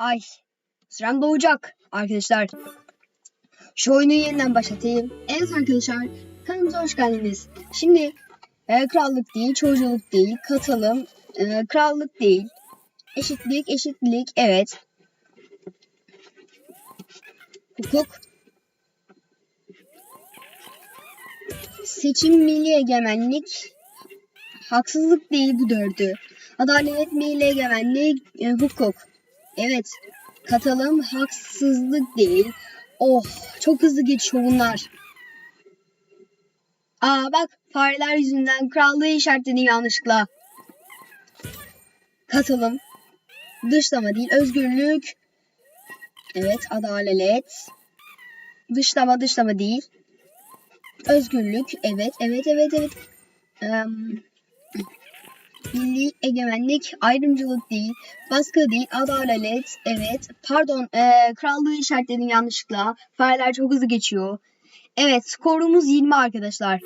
Ay. Sıram doğacak arkadaşlar. Şu oyunu yeniden başlatayım. Evet arkadaşlar kanalımıza hoş geldiniz. Şimdi e, krallık değil, çocukluk değil, katılım, e, krallık değil, eşitlik, eşitlik, evet. Hukuk, seçim, milli egemenlik, haksızlık değil bu dördü. Adalet, milli egemenlik, e, hukuk. Evet, katılım, haksızlık değil. Oh, çok hızlı geçiyor bunlar. Aa bak, fareler yüzünden krallığı işaretledim yanlışlıkla. Katılım, dışlama değil, özgürlük. Evet, adalet. Dışlama, dışlama değil. Özgürlük, evet, evet, evet, evet. Em, milli egemenlik, ayrımcılık değil, baskı değil, adalet, evet. Pardon, eee, krallığı işaretledim yanlışlıkla. Fareler çok hızlı geçiyor. Evet, skorumuz 20 arkadaşlar.